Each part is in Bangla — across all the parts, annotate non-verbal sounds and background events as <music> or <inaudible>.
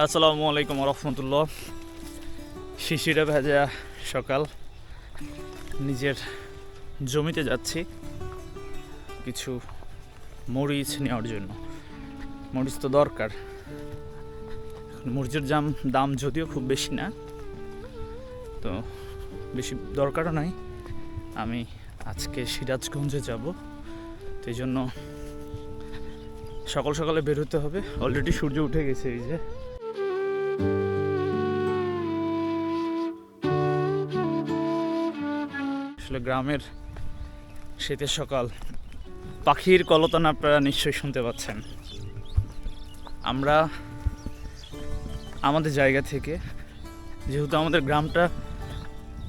আসসালামু আলাইকুম রহমতুল্লাহ। শিশিরা ভেজা সকাল। নিজের জমিতে যাচ্ছি কিছু মরিচ নেওয়ার জন্য। মরিচ তো দরকার। মরিচের দাম দাম যদিও খুব বেশি না, তো বেশি দরকারও নাই। আমি আজকে সিরাজগঞ্জে যাব এই জন্য সকাল সকালে বেরোতে হবে। অলরেডি সূর্য উঠে গেছে এই যে। গ্রামের শীতের সকাল। পাখির কলতান আপনারা নিশ্চয়ই শুনতে পাচ্ছেন। আমরা আমাদের জায়গা থেকে, যেহেতু আমাদের গ্রামটা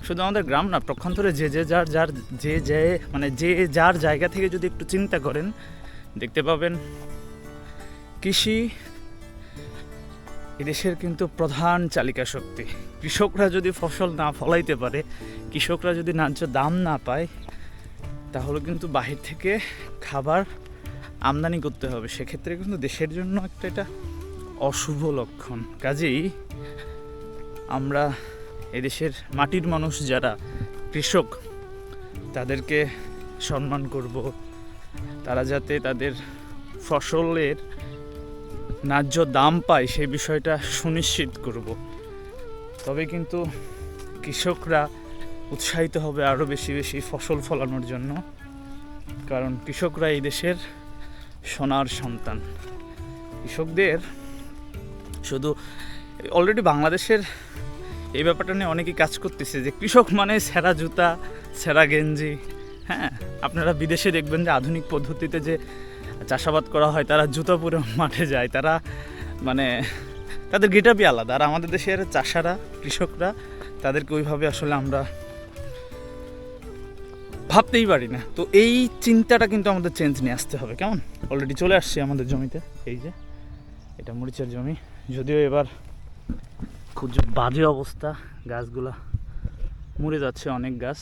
শুধু আমাদের গ্রাম না পক্ষান্তরে যে যে যার যার যে যে মানে যে যার জায়গা থেকে যদি একটু চিন্তা করেন, দেখতে পাবেন কৃষি এদেশের কিন্তু প্রধান চালিকা শক্তি। কৃষকরা যদি ফসল না ফলাইতে পারে, কৃষকরা যদি ন্যায্য দাম না পায়, তাহলে কিন্তু বাহির থেকে খাবার আমদানি করতে হবে। সেক্ষেত্রে কিন্তু দেশের জন্য একটা এটা অশুভ লক্ষণ। কাজেই আমরা এদেশের মাটির মানুষ যারা, কৃষক, তাদেরকে সম্মান করব। তারা যাতে তাদের ফসলের ন্যায্য দাম পায় সেই বিষয়টা সুনিশ্চিত করব। তবে কিন্তু কৃষকরা উৎসাহিত হবে আরও বেশি বেশি ফসল ফলানোর জন্য, কারণ কৃষকরা এই দেশের সোনার সন্তান। কৃষকদের শুধু অলরেডি বাংলাদেশের এই ব্যাপারটা নিয়ে অনেকেই কাজ করতেছে যে কৃষক মানে সেরা জুতা, সেরা গেঞ্জি হ্যাঁ? আপনারা বিদেশে দেখবেন যে আধুনিক পদ্ধতিতে যে চাষাবাদ করা হয়, তারা জুতো পরে <laughs> মাঠে যায়, তারা মানে তাদের গেটাপই আলাদা। আর আমাদের দেশের চাষারা, কৃষকরা, তাদেরকে ওইভাবে আসলে আমরা ভাবতেই পারি না। তো এই চিন্তাটা কিন্তু আমাদের চেঞ্জ নিয়ে আসতে হবে, কেমন? অলরেডি চলে আসছি আমাদের জমিতে, এই যে, এটা মরিচের জমি। যদিও এবার খুব বাজে অবস্থা, গাছগুলা মরে যাচ্ছে অনেক গাছ।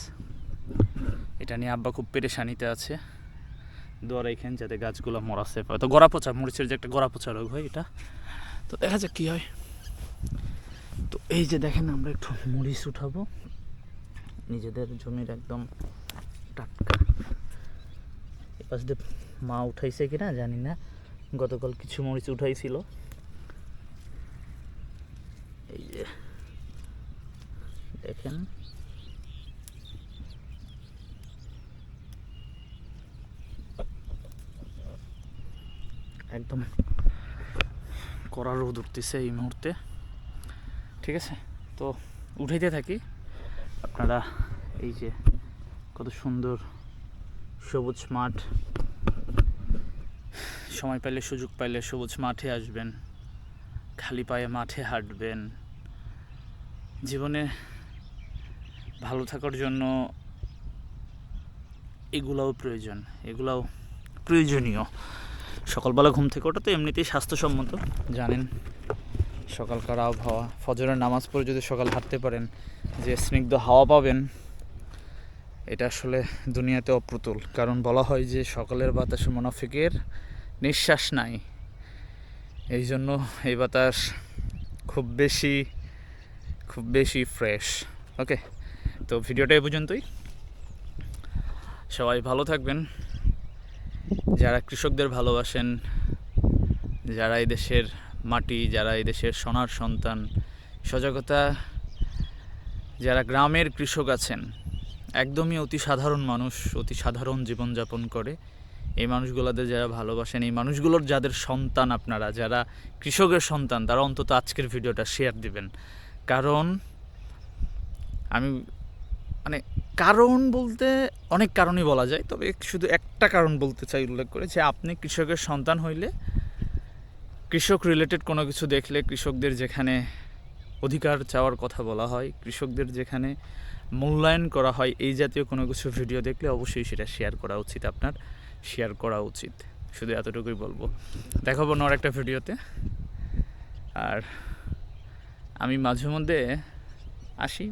এটা নিয়ে আব্বা খুব পেরেশানিতে আছে। দোয়ার এখানে যাতে গাছগুলো মরাছে পায় তো গড়া পচা মরিচের যে একটা গড়া পচা রোগ হয় এটা। তো দেখা যাক কী হয়। তো এই যে দেখেন আমরা একটু মরিচ উঠাবো। নিজেদের জমির একদম টাটকা। এপাশ দিয়ে মা উঠাইছে কিনা জানি না। গতকাল কিছু মরিচ উঠাইছিল। এই যে দেখেন। একদম। কড়া রোদ উঠতেছে এই মুহূর্তে। ঠিক আছে? তো উঠাইতে থাকি। আপনারা এই যে কত সুন্দর সবুজ মাঠ। সময় পাইলে সুযোগ পাইলে সবুজ মাঠে আসবেন। খালি পায়ে মাঠে হাঁটবেন। জীবনে ভালো থাকার জন্য এগুলাও প্রয়োজন। এগুলাও প্রয়োজনীয়। সকালবেলা ঘুম থেকে ওটা তো এমনিতেই স্বাস্থ্যসম্মত। জানেন, সকালকার আবহাওয়া, ফজরের নামাজ পড়ে যদি সকাল হাঁটতে পারেন, যে স্নিগ্ধ হাওয়া পাবেন, এটা আসলে দুনিয়াতে অপ্রতুল। কারণ বলা হয় যে সকালের বাতাসে মুনাফিকের নিঃশ্বাস নাই। এই জন্য এই বাতাস খুব বেশি খুব বেশি ফ্রেশ। ওকে, তো ভিডিওটা এই পর্যন্তই। সবাই ভালো থাকবেন। যারা কৃষকদের ভালোবাসেন, যারা এই দেশের মাটি, যারা এই দেশের সোনার সন্তান, সজাগতা, যারা গ্রামের কৃষক আছেন, একদমই অতি সাধারণ মানুষ, অতি সাধারণ জীবনযাপন করে। এই মানুষগুলোদের যারা ভালোবাসেন, এই মানুষগুলোর যাদের সন্তান আপনারা, যারা কৃষকের সন্তান, তারা অন্তত আজকের ভিডিওটা শেয়ার দিবেন। কারণ, আমি মানে কারণ বলতে অনেক কারণই বলা যায়, তবে শুধু একটা কারণ বলতে চাই উল্লেখ করে যে আপনি কৃষকের সন্তান হইলে, কৃষক রিলেটেড কোনো কিছু দেখলে কৃষকদের যেখানে অধিকার চাওয়ার কথা বলা হয়, কৃষকদের যেখানে মূল্যায়ন করা হয়, এই জাতীয় কোনো কিছু ভিডিও দেখলে অবশ্যই সেটা শেয়ার করা উচিত আপনার শেয়ার করা উচিত। শুধু এতটুকুই বলব। দেখাবো অন্য একটা ভিডিওতে আর আমি মাঝে মধ্যে আসি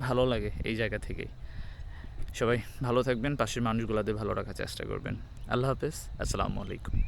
ভালো লাগে এই জায়গা থেকেই। সবাই ভালো থাকবেন, পাশের মানুষগুলোদের ভালো রাখার চেষ্টা করবেন। আল্লাহ হাফেজ, আসসালামু আলাইকুম।